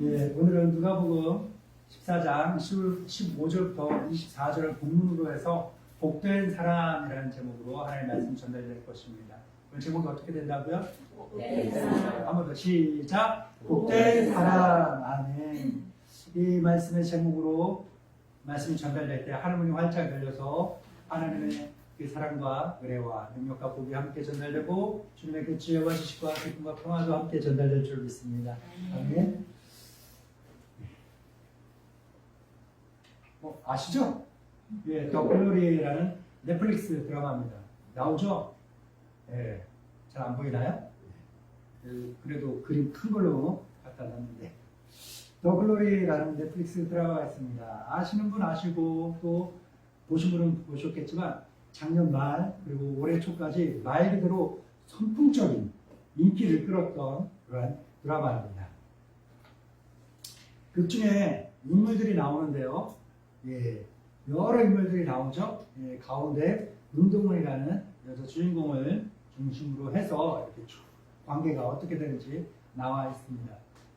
예, 오늘은 누가복음 14장 15절부터 24절을 본문으로 해서 복된 사람이라는 제목으로 하나님의 말씀 전달될 것입니다. 오늘 제목이 어떻게 된다고요? 한번 더 시작. 복된 사람. 아멘. 이 말씀의 제목으로 말씀이 전달될 때 하나님이 활짝 열려서 하나님의 그 사랑과 은혜와 능력과 복이 함께 전달되고 주님의 그 지혜와 지식과 기쁨과 평화도 함께 전달될 줄 믿습니다. 아멘. 뭐 아시죠? 예, 더 글로리라는 넷플릭스 드라마입니다. 나오죠? 예, 잘 안 보이나요? 예, 그래도 그림 큰 걸로 갖다 놨는데 더 글로리라는 넷플릭스 드라마가 있습니다. 아시는 분 아시고 또 보신 분은 보셨겠지만 작년 말 그리고 올해 초까지 말 그대로 선풍적인 인기를 끌었던 그러한 드라마입니다. 극 중에 인물들이 나오는데요. 예, 여러 인물들이 나오죠. 예, 가운데 운동원이라는 여자 주인공을 중심으로 해서 이렇게 쭉 관계가 어떻게 되는지 나와 있습니다.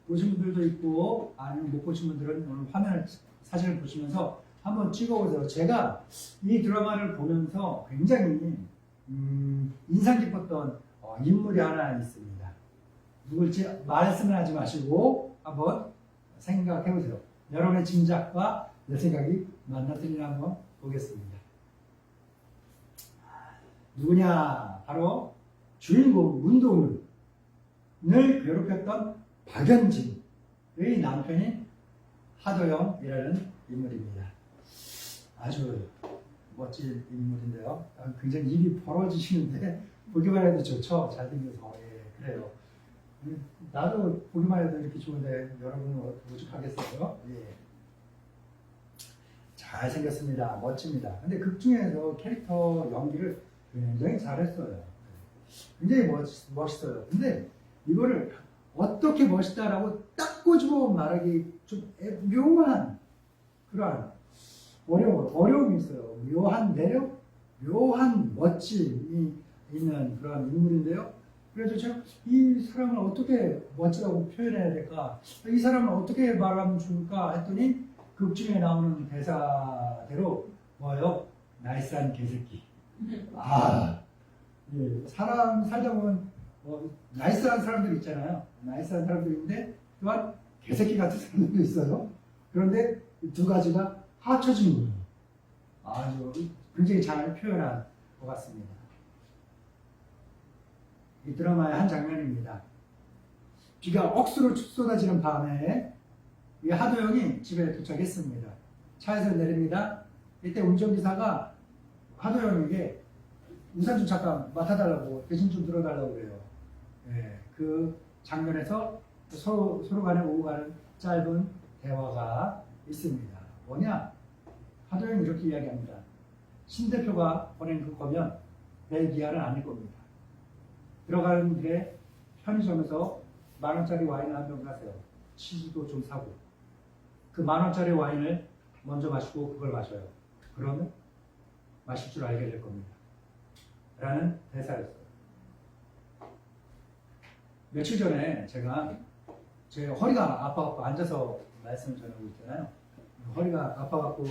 보신 분들도 있고 아니면 못 보신 분들은 오늘 화면을 사진을 보시면서 한번 찍어보세요. 제가 이 드라마를 보면서 굉장히 음, 인상 깊었던 어, 인물이 하나 있습니다. 누굴지 말씀을 하지 마시고 한번 생각해 보세요. 여러분의 짐작과 내 생각이 만나들리나 한번 보겠습니다. 누구냐? 바로 주인공 문동을 괴롭혔던 박연진의 남편인 하도영이라는 인물입니다. 아주 멋진 인물인데요. 아, 굉장히 입이 벌어지시는데 보기만 해도 좋죠. 잘생겨서 예, 그래요. 음, 나도 보기만 해도 이렇게 좋은데 여러분은 오죽하겠어요? 예. 잘생겼습니다. 멋집니다. 근데 극 중에서 캐릭터 연기를 굉장히 잘했어요. 굉장히 멋, 멋있어요. 근데 이거를 어떻게 멋있다라고 딱 꼬집어 말하기 좀 애- 묘한 그러한 어려움, 어려움이 있어요. 묘한 매력, 묘한 멋짐이 있는 그런 인물인데요. 그래서 제가 이 사람을 어떻게 멋지다고 표현해야 될까? 이 사람을 어떻게 말하면 좋을까? 했더니 극 중에 나오는 대사대로 뭐요? 나이스한 개새끼. 아, 예, 사람 살다 보면 뭐 나이스한 사람들 있잖아요. 나이스한 사람들인데 또한 개새끼 같은 사람들도 있어요. 그런데 이두 가지가 합쳐진 거예요. 아주 굉장히 잘 표현한 것 같습니다. 이 드라마의 한 장면입니다. 비가 억수로 쏟아지는 밤에 이 하도영이 집에 도착했습니다. 차에서 내립니다. 이때 운전기사가 하도영에게 우산 좀 잠깐 맡아달라고 대신 좀 들어달라고 그래요. 예, 그 장면에서 서로, 서로 간에 오고 가는 짧은 대화가 있습니다. 뭐냐? 하도영이 이렇게 이야기합니다. 신 대표가 보낸 그 거면 내 기한은 아닐 겁니다. 들어가는 길에 편의점에서 만 원짜리 와인을 한병 사세요. 치즈도 좀 사고. 그 만 원짜리 와인을 먼저 마시고 그걸 마셔요. 그러면 마실 줄 알게 될 겁니다. 라는 대사였어요. 며칠 전에 제가 제 허리가 아파갖고 앉아서 말씀을 전하고 있잖아요. 허리가 아파갖고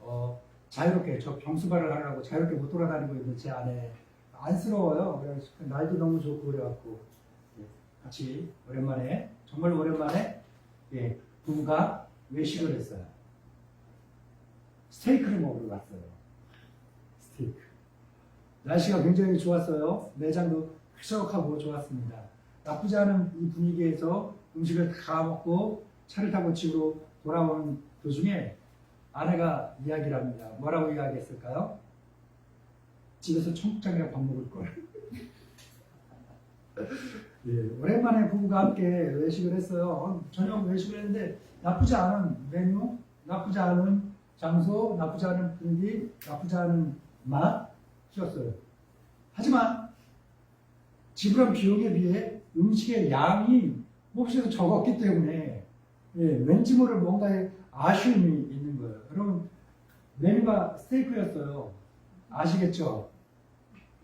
어, 자유롭게 저 병수발을 하려고 자유롭게 못 돌아다니고 있는 제 아내 안쓰러워요. 그래서 날도 너무 좋고 그래갖고 예, 같이 오랜만에 정말 오랜만에 예, 부부가 외식을 했어요. 스테이크를 먹으러 갔어요. 스테이크. 날씨가 굉장히 좋았어요. 매장도 쾌적하고 좋았습니다. 나쁘지 않은 이 분위기에서 음식을 다 먹고 차를 타고 집으로 돌아오는 도중에 아내가 이야기를 합니다. 뭐라고 이야기했을까요? 집에서 청국장이랑 밥 먹을 걸. 예, 오랜만에 부부가 함께 외식을 했어요. 어, 저녁 외식을 했는데 나쁘지 않은 메뉴, 나쁘지 않은 장소, 나쁘지 않은 분위기, 나쁘지 않은 맛이었어요. 하지만 지불한 비용에 비해 음식의 양이 몹시 적었기 때문에 예, 왠지 모를 뭔가의 아쉬움이 있는 거예요. 여러분 메뉴가 스테이크였어요. 아시겠죠?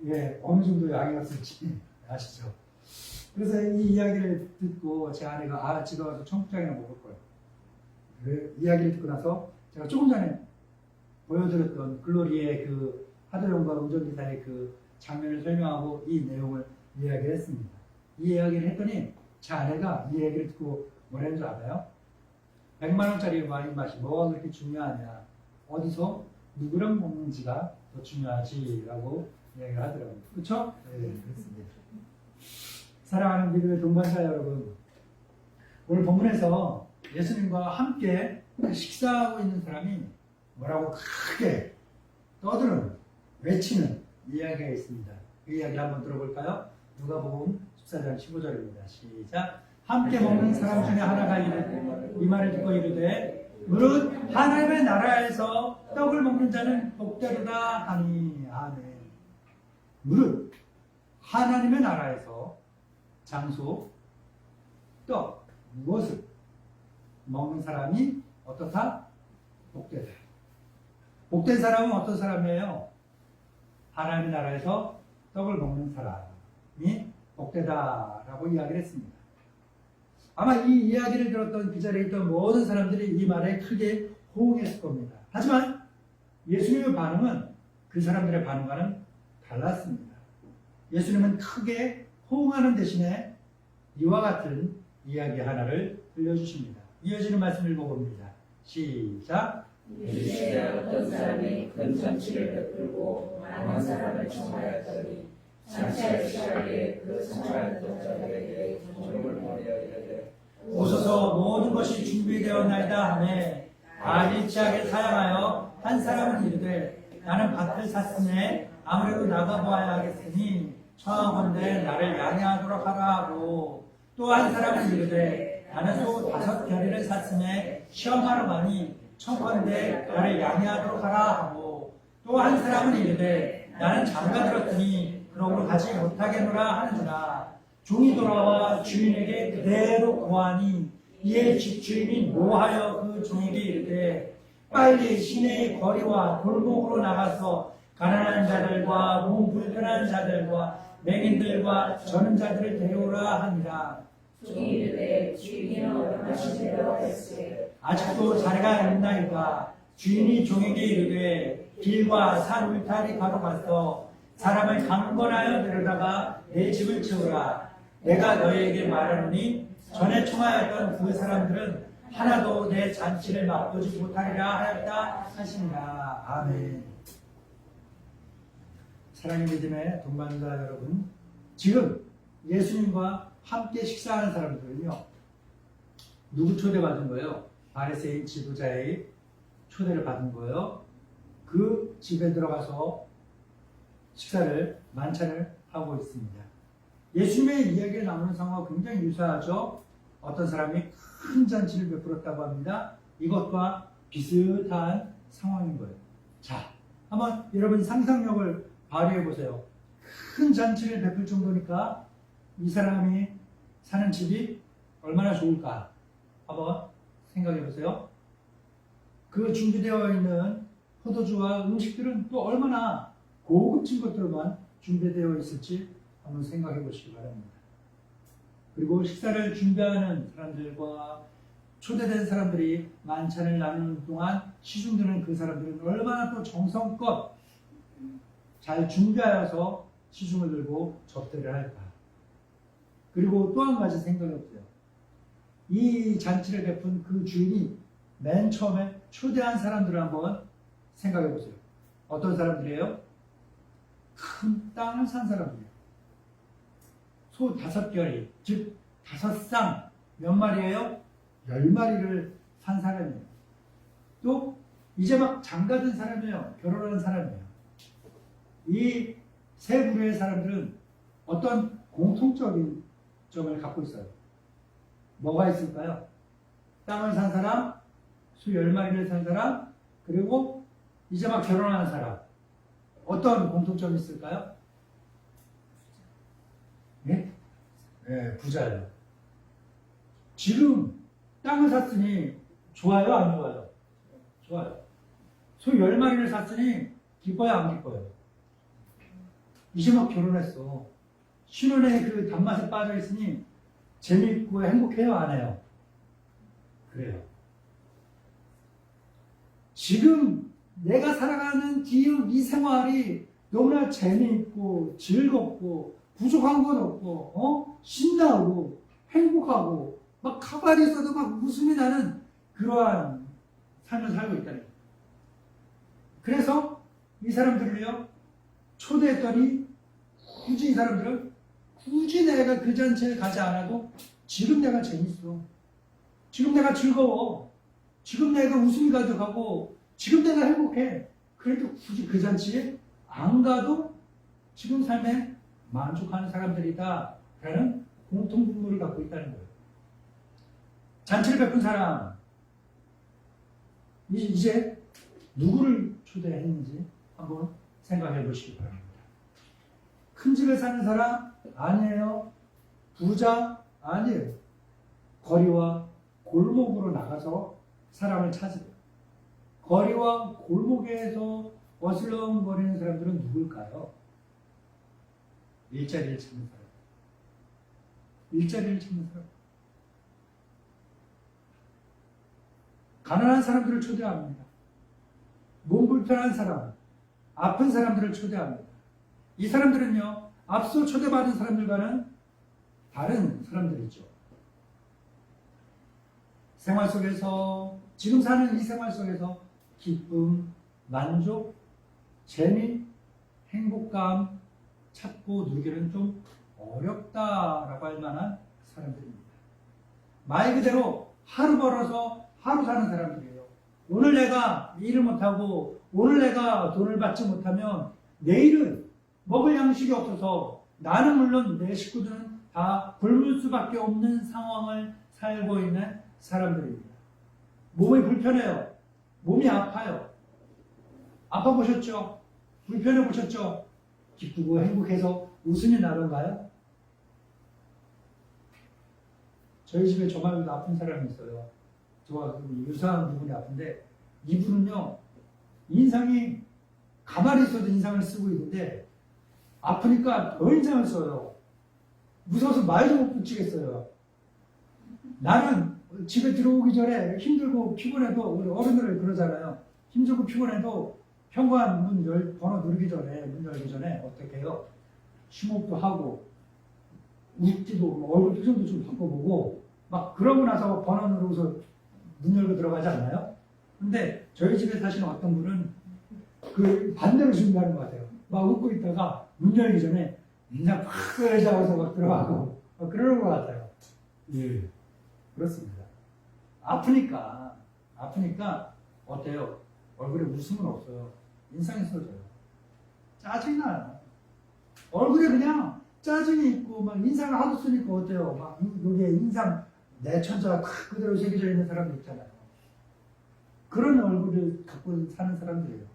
예, 어느 정도 양이었을지 아시죠? 그래서 이 이야기를 듣고 제 아내가 아 집에 가서 청국장이나 먹을 거예요. 그 이야기를 듣고 나서 제가 조금 전에 보여드렸던 글로리의 그 하도영과 운전기사의 그 장면을 설명하고 이 내용을 이야기를 했습니다. 이 이야기를 했더니 제 아내가 이 이야기를 듣고 뭐라는 줄 알아요? 100만 원짜리 와인 맛이 뭐가 그렇게 중요하냐? 어디서 누구랑 먹는지가 더 중요하지라고 이야기를 하더라고요. 그렇죠? 네, 그렇습니다. 사랑하는 믿음의 동반자 여러분, 오늘 본문에서 예수님과 함께 식사하고 있는 사람이 뭐라고 크게 떠드는 외치는 이야기가 있습니다. 그 이야기 한번 들어볼까요? 누가복음 14장 15절입니다. 시작. 함께 먹는 사람 중에 하나가 이르되 이 말을 듣고 이르되 무릇 하나님의 나라에서 떡을 먹는 자는 복되도다 하니 아멘. 무릇 하나님의 나라에서 장소 떡 무엇을 먹는 사람이 어떻다? 복되다. 복된 사람은 어떤 사람이에요? 하나님의 나라에서 떡을 먹는 사람이 복되다라고 이야기를 했습니다. 아마 이 이야기를 들었던 그 자리에 있던 모든 사람들이 이 말에 크게 호응했을 겁니다. 하지만 예수님의 반응은 그 사람들의 반응과는 달랐습니다. 예수님은 크게 호응하는 대신에 이와 같은 이야기 하나를 들려주십니다. 이어지는 말씀 읽어봅니다. 시작. 유시에 어떤 사람이 큰 잔치를 베풀고 많은 사람을 청하였더니 잔치할 시간에 그 청하였던 자들에게 종을 보내어 이르되 오소서 모든 것이 준비되었나이다 하매 알일치하게 사양하여 한 사람은 이르되 나는 밭을 샀으니 아무래도 나가보아야 하겠으니 청하건대 나를 양해하도록 하라 하고 또 한 사람은 이르되 나는 소 다섯 결의를 샀으니 시험하러 가니 청컨대 나를 양해하도록 하라 하고 또 한 사람은 이르되 나는 장가 들었더니 그러므로 가지 못하겠노라 하는지라. 종이 돌아와 주인에게 그대로 고하니 이에 집주인이 노하여 그 종에게 이르되 빨리 시내의 거리와 골목으로 나가서 가난한 자들과 몸 불편한 자들과 맹인들과 저는 자들을 데려오라 주인이 대로 했으되 아직도 자리가 있나이까 주인이 종에게 이르되 길과 산 울타리 가로가서 사람을 강권하여 데려다가 내 집을 채우라. 내가 너희에게 말하노니 전에 청하였던 그 사람들은 하나도 내 잔치를 맛보지 못하리라 하였다 하시니라. 아멘 사랑의 믿음의 동반자 여러분 지금 예수님과 함께 식사하는 사람들은요 누구 초대받은 거예요? 바리새인 지도자의 초대를 받은 거예요. 그 집에 들어가서 식사를 만찬을 하고 있습니다. 예수님의 이야기에 나오는 상황과 굉장히 유사하죠. 어떤 사람이 큰 잔치를 베풀었다고 합니다. 이것과 비슷한 상황인 거예요. 자, 한번 여러분 상상력을 발휘해 보세요. 큰 잔치를 베풀 정도니까 이 사람이 사는 집이 얼마나 좋을까? 한번 생각해 보세요. 그 준비되어 있는 포도주와 음식들은 또 얼마나 고급진 것들만 준비되어 있을지 한번 생각해 보시기 바랍니다. 그리고 식사를 준비하는 사람들과 초대된 사람들이 만찬을 나누는 동안 시중드는 그 사람들은 얼마나 또 정성껏 잘 준비하여서 시중을 들고 접대를 할까. 그리고 또 한 가지 생각해 보세요. 이 잔치를 베푼 그 주인이 맨 처음에 초대한 사람들을 한번 생각해 보세요. 어떤 사람들이에요? 큰 땅을 산 사람들이에요. 소 다섯 결이, 즉 다섯 쌍 몇 마리예요? 열 마리를 산 사람이에요. 또 이제 막 장가든 사람이에요. 결혼한 사람이에요. 이 세 부류의 사람들은 어떤 공통적인 점을 갖고 있어요. 뭐가 있을까요? 땅을 산 사람, 수열 마리를 산 사람, 그리고 이제 막 결혼한 사람. 어떤 공통점이 있을까요? 네? 네, 부자예요. 지금 땅을 샀으니 좋아요, 안 좋아요? 좋아요. 소열 마리를 샀으니 기뻐요, 안 기뻐요? 이제 막 결혼했어. 신혼의 그 단맛에 빠져 있으니 재밌고 행복해요, 안 해요? 그래요. 지금 내가 살아가는 지금 이 생활이 너무나 재미있고 즐겁고 부족한 건 없고 어? 신나고 행복하고 막 있어도 막 웃음이 나는 그러한 삶을 살고 거예요. 그래서 이 사람들을요 초대했더니 굳이 이 사람들은 굳이 내가 그 잔치에 가지 않아도 지금 내가 재밌어. 지금 내가 즐거워. 지금 내가 웃음이 가득하고 지금 내가 행복해. 그래도 굳이 그 잔치에 안 가도 지금 삶에 만족하는 사람들이다. 라는 공통 분모를 갖고 있다는 거예요. 잔치를 베푼 사람, 이- 이제 누구를 초대했는지 한번 생각해 보시기 바랍니다. 큰 집에 사는 사람 아니에요. 부자 아니에요. 거리와 골목으로 나가서 사람을 찾으려. 거리와 골목에서 어슬렁거리는 사람들은 누굴까요? 일자리를 찾는 사람. 일자리를 찾는 사람. 가난한 사람들을 초대합니다. 몸 불편한 사람, 아픈 사람들을 초대합니다. 이 사람들은요, 앞서 초대받은 사람들과는 다른 사람들이죠. 생활 속에서, 지금 사는 이 생활 속에서 기쁨, 만족, 재미, 행복감 찾고 누리기는 좀 어렵다라고 할 만한 사람들입니다. 말 그대로 하루 벌어서 하루 사는 사람들이에요. 오늘 내가 일을 못하고 오늘 내가 돈을 받지 못하면 내일은 먹을 양식이 없어서 나는 물론 내 식구들은 다 굶을 수밖에 없는 상황을 살고 있는 사람들입니다. 몸이 불편해요. 몸이 아파요. 아파 보셨죠? 불편해 보셨죠? 기쁘고 행복해서 웃음이 나던가요? 저희 집에 저 말고도 아픈 사람이 있어요. 저와 그 유사한 부분이 아픈데 이분은요 인상이 가만히 있어도 인상을 쓰고 있는데 아프니까 더 인상을 써요. 무서워서 말도 못 붙이겠어요. 나는 집에 들어오기 전에 힘들고 피곤해도 우리 어른들을 그러잖아요. 힘들고 피곤해도 현관 문 열, 번호 누르기 전에 문 열기 전에 어떻게 해요? 심호흡도 하고 웃기도 얼굴 표정도 좀 바꿔보고 막 그러고 나서 번호 누르고서 문 열고 들어가지 않나요? 근데 저희 집에 사시는 어떤 분은 그 반대로 준비하는 것 같아요. 막 웃고 있다가 문 열기 전에 인상 팍 써야지하고서 막 들어가고 막 그러는 것 같아요. 예, 그렇습니다. 아프니까 아프니까 어때요? 얼굴에 웃음은 없어요. 인상이 써져요. 짜증이 나요. 얼굴에 그냥 짜증이 있고 막 인상을 하도 쓰니까 어때요? 막 여기에 인상 내 천자가 탁 그대로 새겨져 있는 사람도 있잖아요. 그런 얼굴을 갖고 사는 사람들이에요.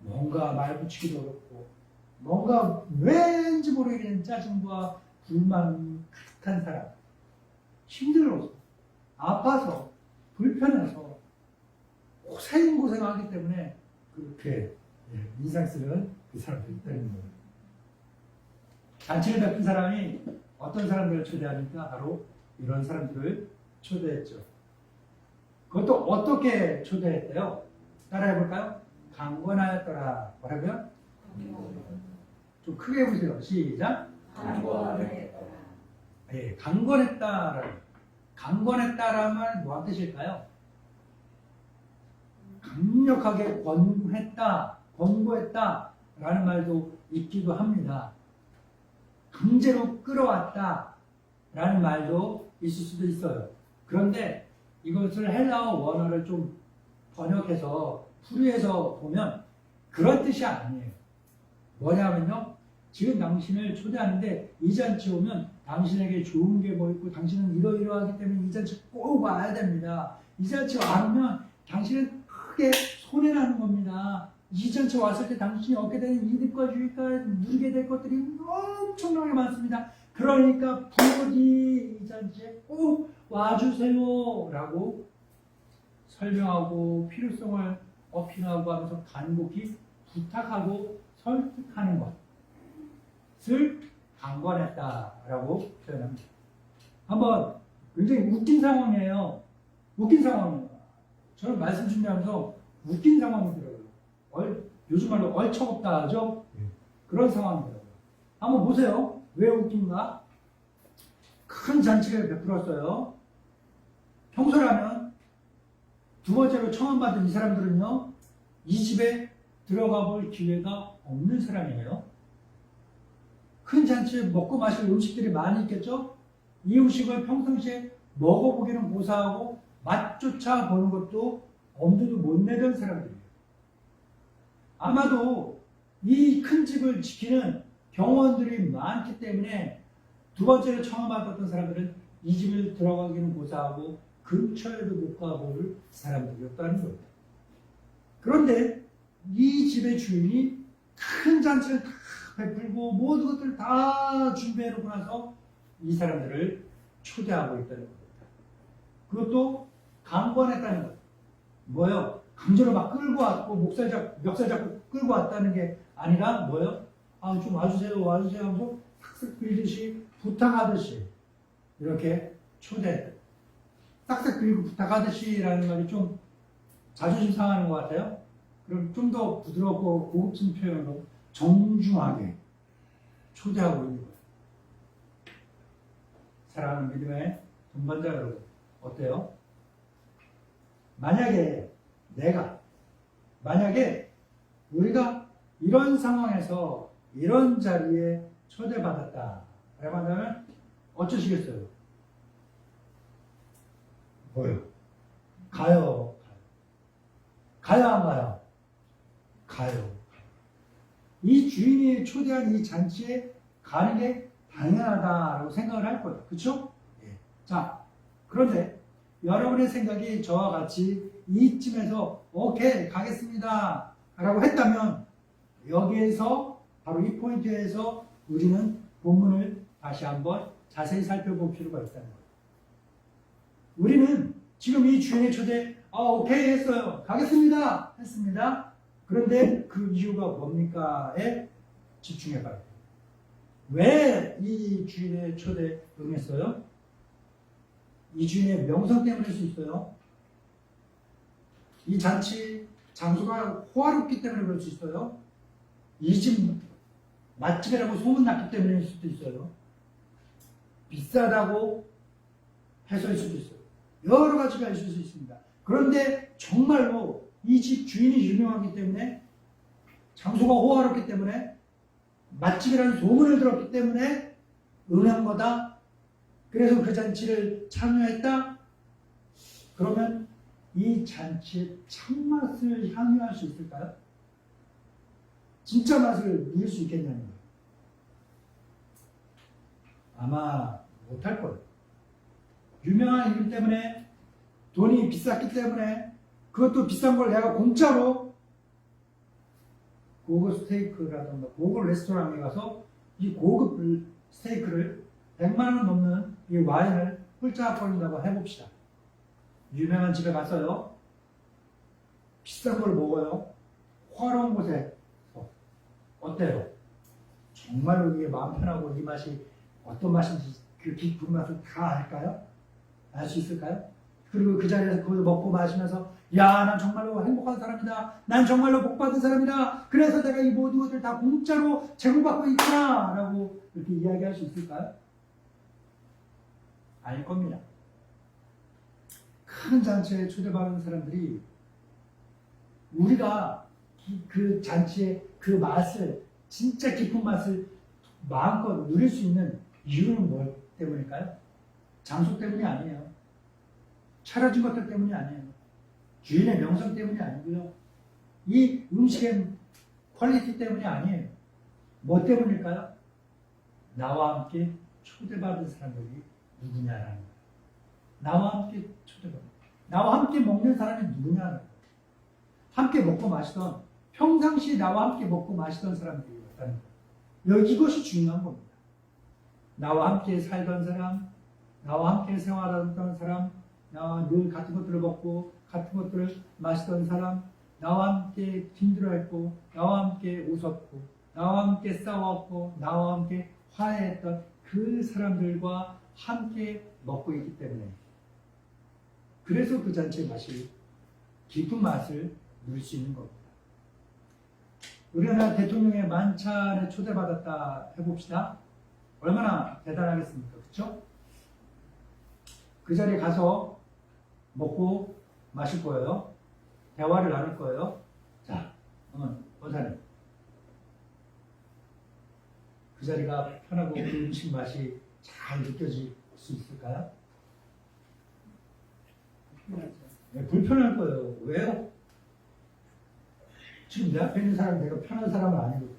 뭔가 말 붙이기도 어렵고, 뭔가 왠지 모르겠는 짜증과 불만 가득한 사람. 힘들어서, 아파서, 불편해서, 고생고생하기 때문에 그렇게 예, 인상 쓰는 그 사람들이 있다는 거예요. 잔치를 베푼 사람이 어떤 사람들을 초대하니까 바로 이런 사람들을 초대했죠. 그것도 어떻게 초대했대요? 따라해 볼까요? 강권하였더라. 뭐라고요? 좀 크게 해보세요. 시작. 강권했더라. 예, 강권했다라는 강권했다라는 말 뭐한 뜻일까요? 강력하게 권했다, 권고했다라는 말도 있기도 합니다. 강제로 끌어왔다라는 말도 있을 수도 있어요. 그런데 이것을 헬라어 원어를 좀 번역해서 풀이해서 보면 그런 뜻이 아니에요. 뭐냐면요. 지금 당신을 초대하는데 이 잔치 오면 당신에게 좋은 게 뭐 있고 당신은 이러이러하기 때문에 이 잔치 꼭 와야 됩니다. 이 잔치 와면 당신은 크게 손해나는 겁니다. 이 잔치 왔을 때 당신이 얻게 되는 이득과 유익과 누리게 될 것들이 엄청나게 많습니다. 그러니까 부디 이 잔치에 꼭 와주세요 라고 설명하고 필요성을 어필하고 하면서 간곡히 부탁하고 설득하는 것. 것을 강권했다라고 표현합니다. 한번 굉장히 웃긴 상황이에요. 웃긴 상황이에요. 저는 말씀 준비하면서 웃긴 상황이 들어요. 얼, 요즘 말로 얼척없다 하죠? 그런 상황이더라고요. 한번 보세요. 왜 웃긴가? 큰 잔치를 베풀었어요. 평소라면 두 번째로 처음 받은 이 사람들은요, 이 집에 들어가 볼 기회가 없는 사람이에요. 큰 잔치에 먹고 마실 음식들이 많이 있겠죠? 이 음식을 평상시에 먹어보기는 고사하고 맛조차 보는 것도 엄두도 못 내던 사람들이에요. 아마도 이 큰 집을 지키는 경호원들이 많기 때문에 두 번째로 처음 받았던 사람들은 이 집을 들어가기는 고사하고 근처에도 못 가볼 사람들이었다는 겁니다. 그런데 이 집의 주인이 큰 잔치를 다 베풀고 모든 것들을 다 준비해 놓고 나서 이 사람들을 초대하고 있다는 겁니다. 그것도 강권했다는 것. 뭐요? 강제로 막 끌고 왔고 목살 잡고 멱살 잡고 끌고 왔다는 게 아니라 뭐요? 아 좀 와주세요 와주세요 하면서 싹싹 빌듯이 부탁하듯이 이렇게 초대했다. 싹싹 빌고 부탁하듯이라는 말이 좀 자존심 상하는 것 같아요. 그럼 좀 더 부드럽고 고급진 표현으로 정중하게 초대하고 있는 거예요. 사랑하는 믿음의 동반자 여러분, 어때요? 만약에 내가, 만약에 우리가 이런 상황에서 이런 자리에 초대받았다. 라고 한다면 어쩌시겠어요? 뭐요? 가요. 가요, 안 가요? 가요. 이 주인이 초대한 이 잔치에 가는 게 당연하다라고 생각을 할 거예요. 그쵸? 예. 자, 그런데 여러분의 생각이 저와 같이 이쯤에서 오케이, 가겠습니다. 라고 했다면 여기에서 바로 이 포인트에서 우리는 본문을 다시 한번 자세히 살펴볼 필요가 있다는 거예요. 우리는 지금 이 주인의 초대, 아, 오케이 했어요. 가겠습니다. 했습니다. 그런데 그 이유가 뭡니까?에 집중해 봐야 돼요. 왜 이 주인의 초대 응했어요? 이 주인의 명성 때문일 수 있어요. 이 잔치 장소가 호화롭기 때문에 그럴 수 있어요. 이 집 맛집이라고 소문났기 때문일 수도 있어요. 비싸다고 해서일 수도 있어요. 여러 가지가 있을 수 있습니다. 그런데 정말로 이 집 주인이 유명하기 때문에 장소가 호화롭기 때문에 맛집이라는 소문을 들었기 때문에 응한 거다. 그래서 그 잔치를 참여했다. 그러면 이 잔치의 참맛을 향유할 수 있을까요? 진짜 맛을 누릴 수 있겠냐는 거예요. 아마 못할 거예요. 유명한 이름 때문에 돈이 비쌌기 때문에 그것도 비싼 걸 내가 공짜로 고급 스테이크라든가 고급 레스토랑에 가서 이 고급 스테이크를 100만 원 넘는 이 와인을 훌쩍거린다고 해봅시다. 유명한 집에 가서요. 비싼 걸 먹어요. 화려한 곳에 어때요? 정말로 이게 마음 편하고 이 맛이 어떤 맛인지 그 깊은 맛을 다 알까요? 알 수 있을까요? 그리고 그 자리에서 그걸 먹고 마시면서 야, 난 정말로 행복한 사람이다. 난 정말로 복받은 사람이다. 그래서 내가 이 모든 것을 다 공짜로 제공받고 있구나. 라고 이렇게 이야기할 수 있을까요? 아닐 겁니다. 큰 잔치에 초대받은 사람들이 우리가 이- 그 잔치의 그 맛을 진짜 깊은 맛을 마음껏 누릴 수 있는 이유는 뭘 때문일까요? 장소 때문이 아니에요. 차려진 것들 때문이 아니에요. 주인의 명성 때문이 아니고요. 이 음식의 퀄리티 때문이 아니에요. 뭐 때문일까요? 나와 함께 초대받은 사람들이 누구냐라는 거예요. 나와 함께 초대받은 나와 함께 먹는 사람이 누구냐라는 거예요. 함께 먹고 마시던 평상시 나와 함께 먹고 마시던 사람들이었다는 거예요. 이것이 중요한 겁니다. 나와 함께 살던 사람, 나와 함께 생활하던 사람, 나와 늘 같은 것들을 먹고 같은 것들을 마시던 사람, 나와 함께 힘들어했고, 나와 함께 웃었고, 나와 함께 싸웠고 나와 함께 화해했던 그 사람들과 함께 먹고 있기 때문에 그래서 그 잔치의 맛이 깊은 맛을 누릴 수 있는 겁니다. 우리나라 대통령의 만찬에 초대받았다 해봅시다. 얼마나 대단하겠습니까? 그렇죠? 그 자리에 가서 먹고 마실 거예요. 대화를 나눌 거예요. 자, 어, 원사님. 그 자리가 편하고 그 음식 맛이 잘 느껴질 수 있을까요? 네, 불편할 거예요. 왜요? 지금 내 앞에 있는 사람이 내가 편한 사람은 아니거든요.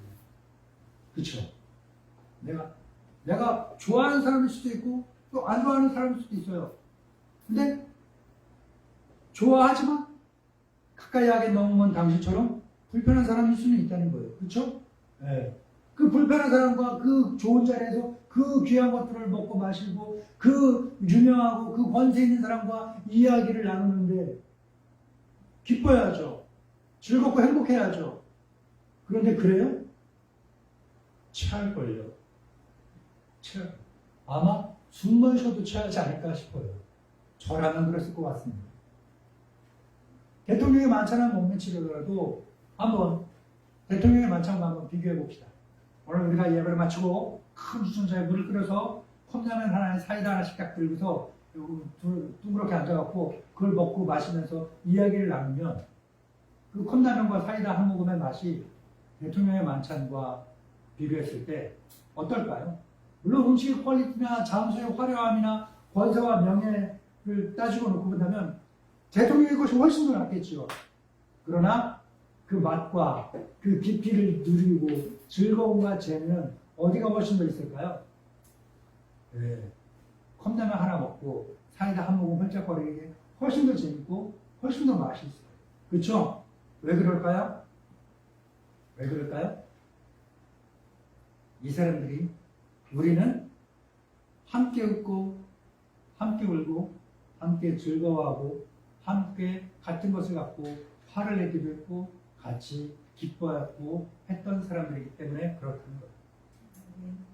그쵸? 내가, 내가 좋아하는 사람일 수도 있고, 또 안 좋아하는 사람일 수도 있어요. 근데, 좋아하지만, 가까이 하게 넘은 당신처럼 불편한 사람일 수는 있다는 거예요. 그쵸? 예. 그 불편한 사람과 그 좋은 자리에서 그 귀한 것들을 먹고 마시고 그 유명하고 그 권세 있는 사람과 이야기를 나누는데 기뻐야죠. 즐겁고 행복해야죠. 그런데 그래요? 체할걸요. 체할. 아마 숨만 쉬어도 체하지 않을까 싶어요. 저라면 그랬을 것 같습니다. 대통령의 만찬은 못 미치더라도 한번 대통령의 만찬과 한번 비교해 봅시다. 오늘 우리가 예배를 마치고 큰 주전자에 물을 끓여서 컵라면 하나에 사이다 하나씩 딱 들고서 두- 둥그렇게 앉아갖고 그걸 먹고 마시면서 이야기를 나누면 그 컵라면과 사이다 한 모금의 맛이 대통령의 만찬과 비교했을 때 어떨까요? 물론 음식의 퀄리티나 장소의 화려함이나 권세와 명예를 따지고 놓고 본다면 대통령의 것이 훨씬 더 낫겠지요. 그러나 그 맛과 그 깊이를 누리고 즐거움과 재미는 어디가 훨씬 더 있을까요? 네. 컵라면 하나 먹고 사이다 한 모금 헐쩍거리게 훨씬 더 재밌고 훨씬 더 맛있어요. 그렇죠? 왜 그럴까요? 왜 그럴까요? 이 사람들이 우리는 함께 웃고 함께 울고 함께 즐거워하고 함께 같은 것을 갖고 화를 내기도 했고 같이 기뻐했고 했던 사람들이기 때문에 그렇다는 거예요.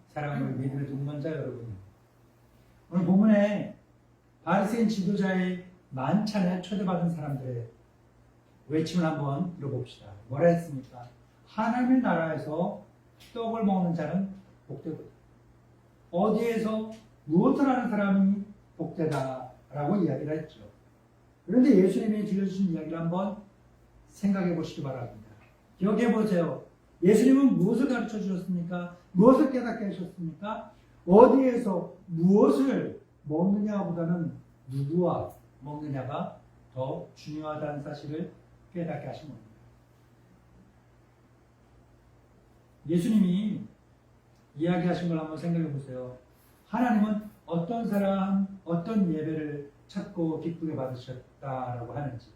사랑하는 우리 믿음의 동반자 여러분. 오늘 본문에 바리새인 지도자의 만찬에 초대받은 사람들의 외침을 한번 들어봅시다. 뭐라 했습니까? 하나님의 나라에서 떡을 먹는 자는 복되고 어디에서 무엇을 하는 사람이 복되다라고 이야기를 했죠. 그런데 예수님이 들려주신 이야기를 한번 생각해 보시기 바랍니다. 기억해 보세요. 예수님은 무엇을 가르쳐 주셨습니까? 무엇을 깨닫게 하셨습니까? 어디에서 무엇을 먹느냐보다는 누구와 먹느냐가 더 중요하다는 사실을 깨닫게 하신 겁니다. 예수님이 이야기하신 걸 한번 생각해 보세요. 하나님은 어떤 사람, 어떤 예배를 찾고 기쁘게 받으셨다라고 하는지,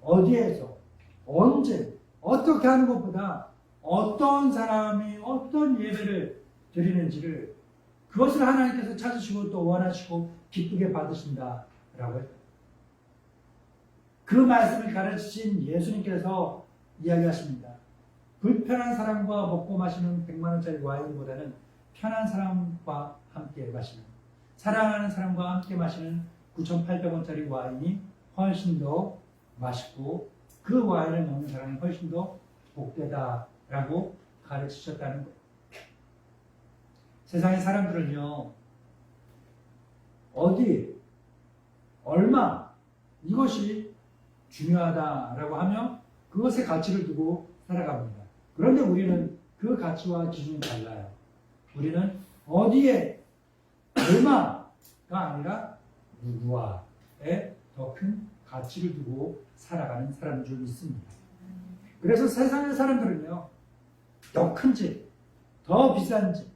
어디에서, 언제, 어떻게 하는 것보다 어떤 사람이 어떤 예배를 드리는지를 그것을 하나님께서 찾으시고 또 원하시고 기쁘게 받으신다라고 했다. 그 말씀을 가르치신 예수님께서 이야기하십니다. 불편한 사람과 먹고 마시는 100만 원짜리 와인보다는 편한 사람과 함께 마시는 사랑하는 사람과 함께 마시는 9,800원짜리 와인이 훨씬 더 맛있고 그 와인을 먹는 사람이 훨씬 더 복되다라고 가르치셨다는 거예요. 세상의 사람들은요, 어디, 얼마, 이것이 중요하다라고 하면 그것의 가치를 두고 살아갑니다. 그런데 우리는 그 가치와 기준이 달라요. 우리는 어디에, 얼마가 아니라 누구와의 더 큰 가치를 두고 살아가는 사람인 줄 믿습니다. 그래서 세상의 사람들은요, 더 큰 집, 더 비싼 집,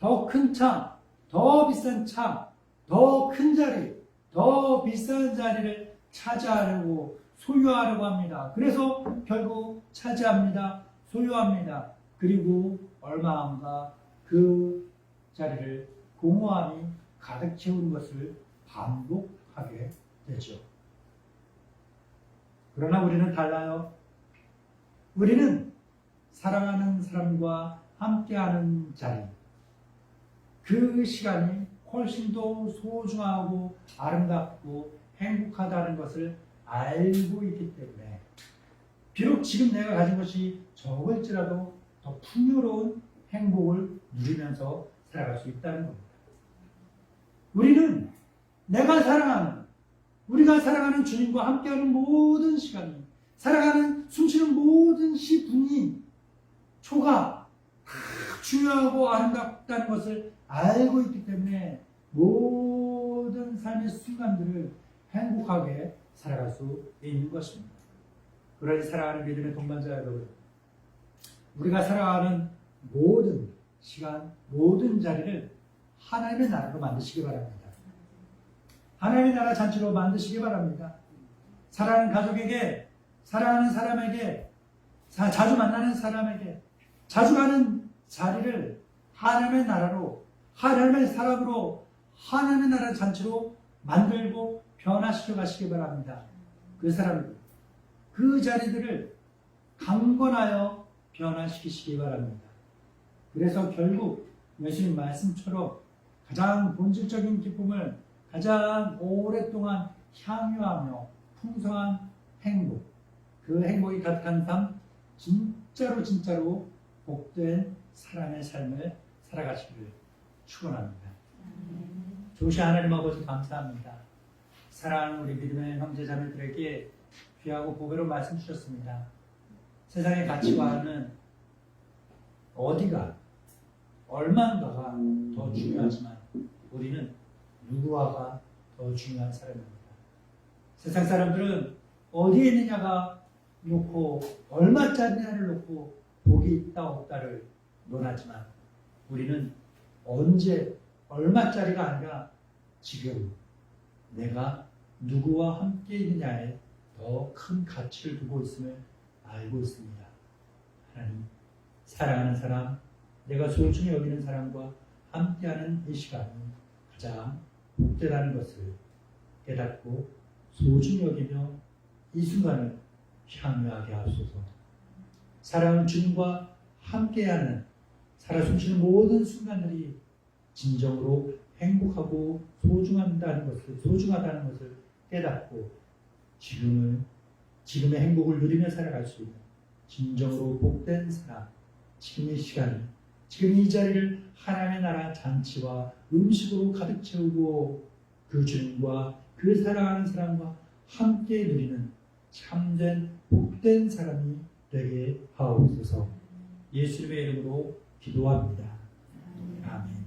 더 큰 차, 더 비싼 차, 더 큰 자리, 더 비싼 자리를 차지하려고 소유하려고 합니다. 그래서 결국 차지합니다. 소유합니다. 그리고 얼마 안가 그 자리를 공허함이 가득 채운 것을 반복하게 되죠. 그러나 우리는 달라요. 우리는 사랑하는 사람과 함께하는 자리, 그 시간이 훨씬 더 소중하고 아름답고 행복하다는 것을 알고 있기 때문에 비록 지금 내가 가진 것이 적을지라도 더 풍요로운 행복을 누리면서 살아갈 수 있다는 겁니다. 우리는 내가 사랑하는 우리가 사랑하는 주님과 함께하는 모든 시간이 살아가는 숨쉬는 모든 시분이 초가 다 중요하고 아름답다는 것을 알고 있기 때문에 모든 삶의 순간들을 행복하게 살아갈 수 있는 것입니다. 그러니 사랑하는 믿음의 동반자 여러분, 우리가 살아가는 모든 시간, 모든 자리를 하나님의 나라로 만드시기 바랍니다. 하나님의 나라 잔치로 만드시기 바랍니다. 사랑하는 가족에게, 사랑하는 사람에게, 자- 자주 만나는 사람에게, 자주 가는 자리를 하나님의 나라로, 하나님의 사람으로, 하나님의 나라 잔치로 만들고 변화시켜 가시기 바랍니다. 그 사람들, 그 자리들을 강건하여 변화시키시기 바랍니다. 그래서 결국 예수님 말씀처럼 가장 본질적인 기쁨을 가장 오랫동안 향유하며 풍성한 행복, 그 행복이 가득한 삶, 진짜로 진짜로 복된 사람의 삶을 살아가시기를 축원합니다. 조시 하나님 아버지 감사합니다. 사랑하는 우리 믿음의 형제자매들에게 귀하고 보배로운 말씀 주셨습니다. 세상의 가치관은 어디가 얼마인가가 더 중요하지만 우리는 누구와가 더 중요한 사람입니다. 세상 사람들은 어디에 있느냐가 놓고 얼마짜리냐를 놓고 복이 있다 없다를 논하지만 우리는 언제 얼마짜리가 아니라 지금 내가 누구와 함께 있느냐에 더 큰 가치를 두고 있음을 알고 있습니다. 하나님, 사랑하는 사람, 내가 소중히 여기는 사람과 함께하는 이 시간이 가장 복되다는 것을 깨닫고 소중히 여기며 이 순간을 향유하게 하소서. 사랑하는 주님과 함께하는 살아 숨쉬는 모든 순간들이 진정으로 행복하고 소중하다는 것을 소중하다는 것을 깨닫고 지금을 지금의 행복을 누리며 살아갈 수 있는 진정으로 복된 사람 지금의 시간 지금 이 자리를 하나님의 나라 잔치와 음식으로 가득 채우고 그 주님과 그 사랑하는 사람과 함께 누리는 참된 복된 사람이 되게 하옵소서 예수님의 이름으로 기도합니다. 아멘.